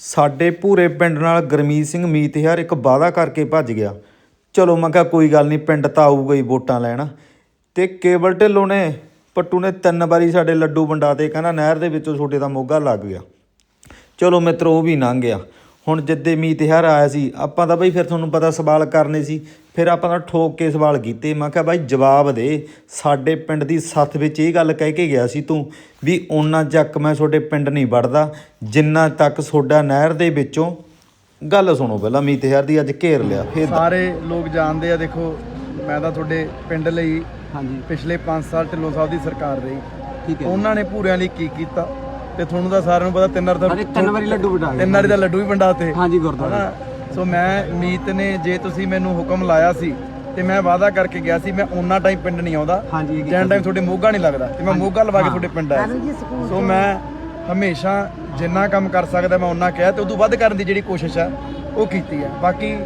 ਸਾਡੇ ਭੂਰੇ ਪਿੰਡ ਨਾਲ ਗਰਮੀਤ ਸਿੰਘ ਮੀਤਹਿਰ ਇੱਕ ਵਾਅਦਾ ਕਰਕੇ ਭੱਜ ਗਿਆ। ਚਲੋ ਮੈਂ ਕਿਹਾ ਕੋਈ ਗੱਲ ਨਹੀਂ, ਪਿੰਡ ਤਾਂ ਆਊਗਾ ਹੀ ਵੋਟਾਂ ਲੈਣ। ਤੇ ਕੇਬਲ ਢਿੱਲੋਂ ਨੇ, ਪੱਟੂ ਨੇ ਤਿੰਨ ਵਾਰੀ ਸਾਡੇ ਲੱਡੂ ਵੰਡਾਤੇ ਕਹਿੰਦਾ ਨਹਿਰ ਦੇ ਵਿੱਚੋਂ ਛੋਟੇ ਦਾ ਮੋਗਾ ਲੱਗ ਗਿਆ। ਚਲੋ ਮਿੱਤਰੋ, ਉਹ ਵੀ ਲੰਘ ਗਿਆ। ਹੁਣ ਜਿੱਦੇ ਮੀਤ ਤਿਉਹਾਰ ਆਇਆ ਸੀ, ਆਪਾਂ ਤਾਂ ਬਈ ਫਿਰ ਤੁਹਾਨੂੰ ਪਤਾ ਸਵਾਲ ਕਰਨੇ ਸੀ ਫਿਰ ਆਪਾਂ ਤਾਂ ਠੋਕ ਕੇ ਸਵਾਲ ਕੀਤੇ। ਮੈਂ ਕਿਹਾ ਬਾਈ ਜਵਾਬ ਦੇ। ਸਾਡੇ ਪਿੰਡ ਦੀ ਸੱਥ ਵਿੱਚ ਇਹ ਗੱਲ ਕਹਿ ਕੇ ਗਿਆ ਸੀ ਤੂੰ ਵੀ ਉਹਨਾਂ ਚੱਕ ਮੈਂ ਤੁਹਾਡੇ ਪਿੰਡ ਨਹੀਂ ਵੜਦਾ। ਜਿੰਨਾ ਤੱਕ ਤੁਹਾਡਾ ਨਹਿਰ ਦੇ ਵਿੱਚੋਂ ਗੱਲ ਸੁਣੋ ਪਹਿਲਾਂ ਮੀਤ ਤਿਉਹਾਰ ਦੀ ਅੱਜ ਘੇਰ ਲਿਆ। ਫਿਰ ਸਾਰੇ ਲੋਕ ਜਾਣਦੇ ਆ ਦੇਖੋ ਮੈਂ ਤਾਂ ਤੁਹਾਡੇ ਪਿੰਡ ਲਈ ਹਾਂਜੀ। ਪਿਛਲੇ 5 ਸਾਲ ਢਿੱਲੋਂ ਸਾਹਿਬ ਦੀ ਸਰਕਾਰ ਰਹੀ। ਠੀਕ ਹੈ ਉਹਨਾਂ ਨੇ ਪੂਰਿਆਂ ਲਈ ਕੀ ਕੀਤਾ? ਤੇ ਤੁਹਾਨੂੰ ਤਾਂ ਸਾਰਿਆਂ ਨੂੰ ਪਤਾ ਤਿੰਨ ਵਾਰ ਸਾਡੇ ਤਿੰਨ ਵਾਰੀ ਲੱਡੂ ਵੰਡਾ ਗਏ ਤਿੰਨ ਵਾਰੀ ਦਾ ਲੱਡੂ ਵੀ ਵੰਡਾਤੇ ਹਾਂਜੀ ਗੁਰਦੁਆਰਾ। ਹਨਾ? ਸੋ ਮੈਂ ਮੀਤ ਨੇ ਜੇ ਤੁਸੀਂ ਮੈਨੂੰ ਹੁਕਮ ਲਾਇਆ ਸੀ ਤੇ ਮੈਂ ਵਾਅਦਾ ਕਰਕੇ ਗਿਆ ਸੀ ਮੈਂ ਉਹਨਾਂ ਟਾਈਮ ਪਿੰਡ ਨਹੀਂ ਆਉਂਦਾ। ਹਾਂਜੀ ਜੈਨ ਟਾਈਮ ਤੁਹਾਡੇ ਮੋਗਾ ਨਹੀਂ ਲੱਗਦਾ। ਤੇ ਮੈਂ ਮੋਗਾ ਲਵਾ ਕੇ ਤੁਹਾਡੇ ਪਿੰਡ ਆਇਆ ਸੀ। ਸੋ ਮੈਂ ਹਮੇਸ਼ਾ ਜਿੰਨਾ ਕੰਮ ਕਰ ਸਕਦਾ ਮੈਂ ਉਹਨਾਂ ਕਿਹਾ ਤੇ ਉਦੋਂ ਵੱਧ ਕਰਨ ਦੀ ਜਿਹੜੀ ਕੋਸ਼ਿਸ਼ ਆ ਉਹ ਕੀਤੀ ਹੈ ਬਾਕੀ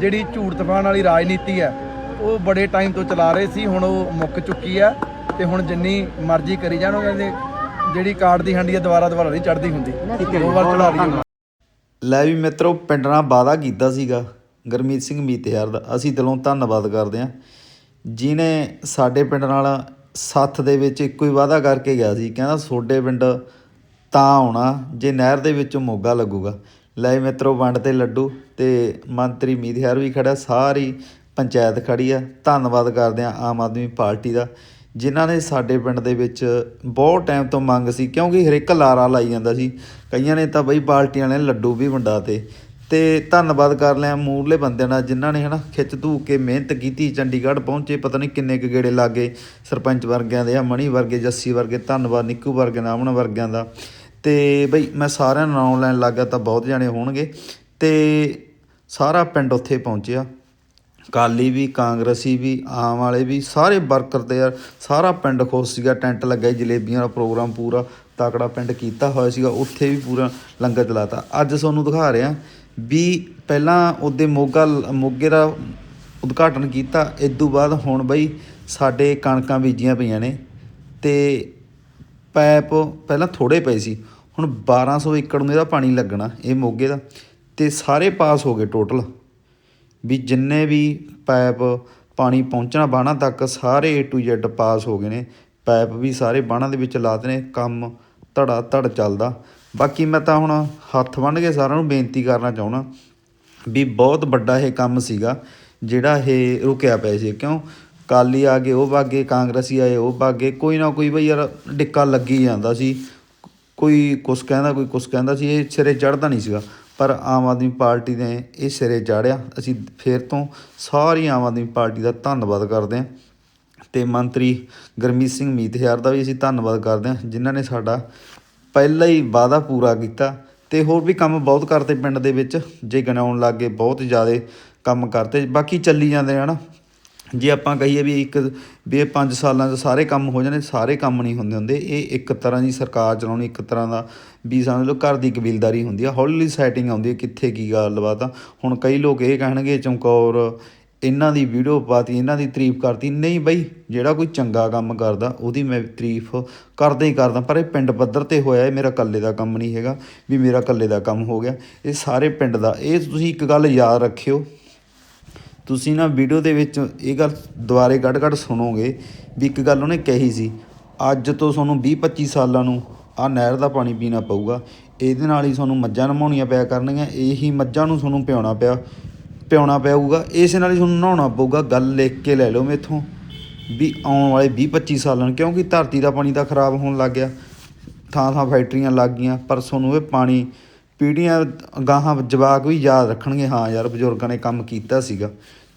ਜਿਹੜੀ ਝੂਠ ਤਫਾਨ ਵਾਲੀ ਰਾਜਨੀਤੀ ਹੈ ਉਹ ਬੜੇ ਟਾਈਮ ਤੋਂ ਚਲਾ ਰਹੇ ਸੀ ਹੁਣ ਉਹ ਮੁੱਕ ਚੁੱਕੀ ਆ ਤੇ ਹੁਣ ਜਿੰਨੀ ਮਰਜ਼ੀ ਕਰੀ ਜਾਣ ਉਹ ਕਹਿੰਦੇ ਜਿਹੜੀ ਕਾਰਡ ਦੀ ਹੰਡੀ ਆ ਦੁਬਾਰਾ ਦੁਬਾਰਾ ਨਹੀਂ ਚੜਦੀ ਹੁੰਦੀ। ਠੀਕ ਹੈ ਜੀ, ਦੋ ਵਾਰ ਚੜਾ ਰਹੀ। ਲੈ ਵੀ ਮਿੱਤਰੋ, ਪਿੰਡ ਨਾਲ ਵਾਅਦਾ ਕੀਤਾ ਸੀਗਾ। ਗਰਮੀਤ ਸਿੰਘ ਮੀਤਿਆਰ ਦਾ। ਅਸੀਂ ਦਿਲੋਂ ਧੰਨਵਾਦ ਕਰਦੇ ਹਾਂ। ਜਿਨੇ ਸਾਡੇ ਪਿੰਡ ਨਾਲ ਸੱਥ ਦੇ ਵਿੱਚ ਇੱਕੋ ਹੀ ਵਾਅਦਾ ਕਰਕੇ ਗਿਆ ਸੀ। ਕਹਿੰਦਾ ਤੁਹਾਡੇ ਪਿੰਡ ਤਾਂ ਆਉਣਾ, ਜੇ ਨਹਿਰ ਦੇ ਵਿੱਚੋਂ ਮੋਗਾ ਲੱਗੂਗਾ। ਲੈ ਵੀ ਮਿੱਤਰੋ, ਵੰਡ ਤੇ ਲੱਡੂ ਤੇ ਮੰਤਰੀ ਮੀਤਿਆਰ ਵੀ ਖੜਾ ਸਾਰੀ ਪੰਚਾਇਤ ਖੜੀ ਆ। ਧੰਨਵਾਦ ਕਰਦੇ ਆ ਆਮ ਆਦਮੀ ਪਾਰਟੀ ਦਾ। ਜਿਨ੍ਹਾਂ ਨੇ ਸਾਡੇ ਪਿੰਡ ਦੇ ਵਿੱਚ ਬਹੁਤ ਟਾਈਮ ਤੋਂ ਮੰਗ ਸੀ, ਕਿਉਂਕਿ ਹਰੇਕ ਲਾਰਾ ਲਾਈ ਜਾਂਦਾ ਸੀ। ਕਈਆਂ ਨੇ ਤਾਂ ਬਈ ਬਾਲਟੀਆਂ ਨੇ ਲੱਡੂ ਵੀ ਵੰਡਾਤੇ ਤੇ। ਧੰਨਵਾਦ ਕਰ ਲਿਆ ਮੂਰਲੇ ਬੰਦਿਆਂ ਦਾ ਜਿਨ੍ਹਾਂ ਨੇ ਹਨਾ ਖਿੱਚ ਧੂ ਕੇ ਮਿਹਨਤ ਕੀਤੀ, ਚੰਡੀਗੜ੍ਹ ਪਹੁੰਚੇ, ਪਤਾ ਨਹੀਂ ਕਿੰਨੇ ਕੁ ਗੇੜੇ ਲਾਗੇ, ਸਰਪੰਚ ਵਰਗਿਆਂ ਦੇ ਆ, ਮਣੀ ਵਰਗੇ, ਜੱਸੀ ਵਰਗੇ, ਧੰਨਵਾਦ, ਨਿੱਕੂ ਵਰਗੇ, ਨਾਮਣ ਵਰਗਿਆਂ ਦਾ। ਤੇ ਬਈ ਮੈਂ ਸਾਰਿਆਂ ਨੂੰ ਨਾਮ ਲੈਣ ਲੱਗਾ ਤਾਂ ਬਹੁਤ ਜਾਣੇ ਹੋਣਗੇ। ਤੇ ਸਾਰਾ ਪਿੰਡ ਉੱਥੇ ਪਹੁੰਚਿਆ। ਅਕਾਲੀ ਵੀ, ਕਾਂਗਰਸੀ ਵੀ, ਆਮ ਵਾਲੇ ਵੀ, ਸਾਰੇ ਵਰਕਰ ਤੇ ਯਾਰ ਸਾਰਾ ਪਿੰਡ ਖੁਸ਼ ਸੀਗਾ, ਟੈਂਟ ਲੱਗਾ ਜਲੇਬੀਆਂ ਦਾ ਪ੍ਰੋਗਰਾਮ ਪੂਰਾ, ਤਾਕੜਾ ਪਿੰਡ ਕੀਤਾ ਹੋਇਆ ਸੀਗਾ, ਉੱਥੇ ਵੀ ਪੂਰਾ ਲੰਗਰ ਚਲਾਤਾ। ਅੱਜ ਤੁਹਾਨੂੰ ਦਿਖਾ ਰਿਹਾ ਵੀ ਪਹਿਲਾਂ ਉਹਦੇ ਮੋਗਾ, ਮੋਗੇ ਦਾ ਉਦਘਾਟਨ ਕੀਤਾ, ਇਸ ਤੋਂ ਬਾਅਦ ਹੁਣ ਬਈ ਸਾਡੇ ਕਣਕਾਂ ਬੀਜੀਆਂ ਪਈਆਂ ਨੇ ਤੇ ਪੈਪ ਪਹਿਲਾਂ ਥੋੜੇ ਪਏ ਸੀ, ਹੁਣ 1200 ਏਕੜ ਨੂੰ ਇਹਦਾ ਪਾਣੀ ਲੱਗਣਾ, ਇਹ ਮੋਗੇ ਦਾ, ਤੇ ਸਾਰੇ ਪਾਸ ਹੋ ਗਏ ਟੋਟਲ ਵੀ ਜਿੰਨੇ ਵੀ ਪਾਈਪ ਪਾਣੀ ਪਹੁੰਚਣਾ ਬਾਣਾ ਤੱਕ ਸਾਰੇ ਏ ਟੂ Z ਪਾਸ ਹੋ ਗਏ ਨੇ। ਪਾਈਪ ਵੀ ਸਾਰੇ ਬਾਣਾ ਦੇ ਵਿੱਚ ਲਾਤੇ ਨੇ। ਕੰਮ ਧੜਾ ਧੜ ਚੱਲਦਾ। ਬਾਕੀ ਮੈਂ ਤਾਂ ਹੁਣ ਹੱਥ ਬੰਨ੍ਹ ਕੇ ਸਾਰਿਆਂ ਨੂੰ ਬੇਨਤੀ ਕਰਨਾ ਚਾਹੁੰਦਾ ਵੀ ਬਹੁਤ ਵੱਡਾ ਇਹ ਕੰਮ ਸੀਗਾ, ਜਿਹੜਾ ਇਹ ਰੁਕਿਆ ਪਿਆ ਸੀ। ਕਿਉਂ? ਕਾਲੀ ਆ ਗਏ, ਉਹ ਵਾਗੇ, ਕਾਂਗਰਸੀ ਆਏ, ਉਹ ਵਾਗੇ। ਕੋਈ ਨਾ ਕੋਈ ਬਈ ਯਾਰ ਡਿੱਕਾ ਲੱਗੀ ਜਾਂਦਾ ਸੀ। ਕੋਈ ਕੁਛ ਕਹਿੰਦਾ, ਕੋਈ ਕੁਛ ਕਹਿੰਦਾ ਸੀ। ਇਹ ਸਿਰੇ ਚੜਦਾ ਨਹੀਂ ਸੀਗਾ। ਪਰ ਆਮ ਆਦਮੀ ਪਾਰਟੀ ਨੇ ਇਹ ਸਿਰੇ ਚਾੜਿਆ। ਅਸੀਂ ਫਿਰ ਤੋਂ ਸਾਰੀ ਆਮ ਆਦਮੀ ਪਾਰਟੀ ਦਾ ਧੰਨਵਾਦ ਕਰਦੇ ਹਾਂ। ਅਤੇ ਮੰਤਰੀ ਗੁਰਮੀਤ ਸਿੰਘ ਮੀਤਹਿਰ ਦਾ ਵੀ ਅਸੀਂ ਧੰਨਵਾਦ ਕਰਦੇ ਹਾਂ, ਜਿਨ੍ਹਾਂ ਨੇ ਸਾਡਾ ਪਹਿਲਾ ਹੀ ਵਾਅਦਾ ਪੂਰਾ ਕੀਤਾ ਅਤੇ ਹੋਰ ਵੀ ਕੰਮ ਬਹੁਤ ਕਰਤੇ ਪਿੰਡ ਦੇ ਵਿੱਚ। ਜੇ ਗਣਾਉਣ ਲੱਗੇ ਬਹੁਤ ਜ਼ਿਆਦਾ ਕੰਮ ਕਰਤੇ ਬਾਕੀ ਚੱਲੀ ਜਾਂਦੇ ਹਨ ਜੇ ਆਪਾਂ ਕਹੀਏ ਵੀ ਇੱਕ ਵੀ ਇਹ 5 ਸਾਲਾਂ 'ਚ ਸਾਰੇ ਕੰਮ ਹੋ ਜਾਣੇ, ਸਾਰੇ ਕੰਮ ਨਹੀਂ ਹੁੰਦੇ ਹੁੰਦੇ, ਇਹ ਇੱਕ ਤਰ੍ਹਾਂ ਦੀ ਸਰਕਾਰ ਚਲਾਉਣੀ, ਇੱਕ ਤਰ੍ਹਾਂ ਦਾ ਵੀ ਸਮਝ ਲਓ ਘਰ ਦੀ ਕਬੀਲਦਾਰੀ ਹੁੰਦੀ ਆ ਹੌਲੀ ਹੌਲੀ ਸੈਟਿੰਗ ਆਉਂਦੀ ਹੈ ਕਿੱਥੇ ਕੀ ਗੱਲਬਾਤ ਆ। ਹੁਣ ਕਈ ਲੋਕ ਇਹ ਕਹਿਣਗੇ, ਚਮਕੌਰ ਇਹਨਾਂ ਦੀ ਵੀਡੀਓ ਪਾਤੀ, ਇਹਨਾਂ ਦੀ ਤਾਰੀਫ ਕਰਤੀ, ਨਹੀਂ ਬਈ, ਜਿਹੜਾ ਕੋਈ ਚੰਗਾ ਕੰਮ ਕਰਦਾ, ਉਹਦੀ ਮੈਂ ਤਾਰੀਫ ਕਰਦਾ ਹੀ ਕਰਦਾ, ਪਰ ਇਹ ਪਿੰਡ ਪੱਧਰ ਤੇ ਹੋਇਆ, ਇਹ ਮੇਰਾ ਇਕੱਲੇ ਦਾ ਕੰਮ ਨਹੀਂ ਹੈਗਾ, ਵੀ ਮੇਰਾ ਇਕੱਲੇ ਦਾ ਕੰਮ ਹੋ ਗਿਆ, ਇਹ ਸਾਰੇ ਪਿੰਡ ਦਾ, ਇਹ ਤੁਸੀਂ ਇੱਕ ਗੱਲ ਯਾਦ ਰੱਖਿਓ ਤੁਸੀਂ ਨਾ ਵੀਡੀਓ ਦੇ ਵਿੱਚ ਇਹ ਗੱਲ ਦੁਬਾਰੇ ਕੱਢ ਕੱਢ ਸੁਣੋਗੇ ਵੀ ਇੱਕ ਗੱਲ ਉਹਨੇ ਕਹੀ ਸੀ, ਅੱਜ ਤੋਂ ਤੁਹਾਨੂੰ 20 25 ਸਾਲਾਂ ਨੂੰ ਆ ਨਹਿਰ ਦਾ ਪਾਣੀ ਪੀਣਾ ਪਊਗਾ, ਇਹਦੇ ਨਾਲ ਹੀ ਤੁਹਾਨੂੰ ਮੱਝਾਂ ਨਮਾਉਣੀਆਂ ਪਿਆ ਕਰਨਗੀਆਂ, ਇਹੀ ਮੱਝਾਂ ਨੂੰ ਤੁਹਾਨੂੰ ਪਿਆਉਣਾ ਪਿਆ, ਪਿਆਉਣਾ ਪਊਗਾ, ਇਸ ਨਾਲ ਹੀ ਤੁਹਾਨੂੰ ਨਹਾਉਣਾ ਪਊਗਾ, ਗੱਲ ਲਿਖ ਕੇ ਲੈ ਲਓ ਮੇਥੋਂ ਵੀ ਆਉਣ ਵਾਲੇ 20 25 ਸਾਲਾਂ ਨੂੰ, ਕਿਉਂਕਿ ਧਰਤੀ ਦਾ ਪਾਣੀ ਤਾਂ ਖਰਾਬ ਹੋਣ ਲੱਗ ਗਿਆ ਥਾਂ ਥਾਂ ਫੈਕਟਰੀਆਂ ਲੱਗ ਗਈਆਂ, ਪਰ ਤੁਹਾਨੂੰ ਇਹ ਪਾਣੀ ਪੀੜ੍ਹੀਆਂ ਅਗਾਹਾਂ ਜਵਾਕ ਵੀ ਯਾਦ ਰੱਖਣਗੇ, ਹਾਂ ਯਾਰ ਬਜ਼ੁਰਗਾਂ ਨੇ ਕੰਮ ਕੀਤਾ ਸੀਗਾ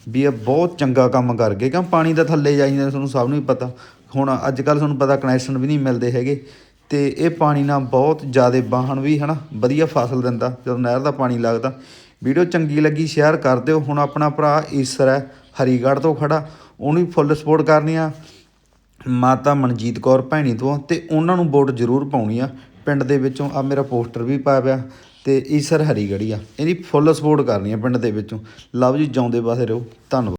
ਵੀ ਇਹ ਬਹੁਤ ਚੰਗਾ ਕੰਮ ਕਰ ਗਏ, ਕਿਉਂ ਪਾਣੀ ਦਾ ਥੱਲੇ ਜਾਈ ਜਾਂਦਾ, ਤੁਹਾਨੂੰ ਸਭ ਨੂੰ ਹੀ ਪਤਾ। ਹੁਣ ਅੱਜ ਕੱਲ੍ਹ ਤੁਹਾਨੂੰ ਪਤਾ ਕਨੈਕਸ਼ਨ ਵੀ ਨਹੀਂ ਮਿਲਦੇ ਹੈਗੇ ਤੇ ਇਹ ਪਾਣੀ ਨਾਲ ਬਹੁਤ ਜ਼ਿਆਦਾ ਵਾਹਣ ਵੀ, ਹਨਾ, ਵਧੀਆ ਫਸਲ ਦਿੰਦਾ, ਜਦੋਂ ਨਹਿਰ ਦਾ ਪਾਣੀ ਲੱਗਦਾ। ਵੀਡੀਓ ਚੰਗੀ ਲੱਗੀ ਸ਼ੇਅਰ ਕਰ ਦਿਓ। ਹੁਣ ਆਪਣਾ ਭਰਾ ਈਸਰ ਹੈ, ਹਰੀਗੜ੍ਹ ਤੋਂ ਖੜਾ, ਉਹਨੂੰ ਵੀ ਫੁੱਲ ਸਪੋਰਟ ਕਰਨੀ ਆ। ਮਾਤਾ ਮਨਜੀਤ ਕੌਰ ਭੈਣੀ ਤੋਂ, ਤੇ ਉਹਨਾਂ ਨੂੰ ਵੋਟ ਜ਼ਰੂਰ ਪਾਉਣੀ ਆ। ਪਿੰਡ ਦੇ ਵਿੱਚੋਂ ਆ ਮੇਰਾ ਪੋਸਟਰ ਵੀ ਪਾਇਆ ਪਿਆ। ਅਤੇ ਈਸਰ ਹਰੀਗੜ੍ਹੀ ਆ। ਇਹਦੀ ਫੁੱਲ ਸਪੋਰਟ ਕਰਨੀ ਆ ਪਿੰਡ ਦੇ ਵਿੱਚੋਂ। ਲਵ ਜੀ, ਜਿਉਂਦੇ ਵਾਸਤੇ ਰਹੋ। ਧੰਨਵਾਦ।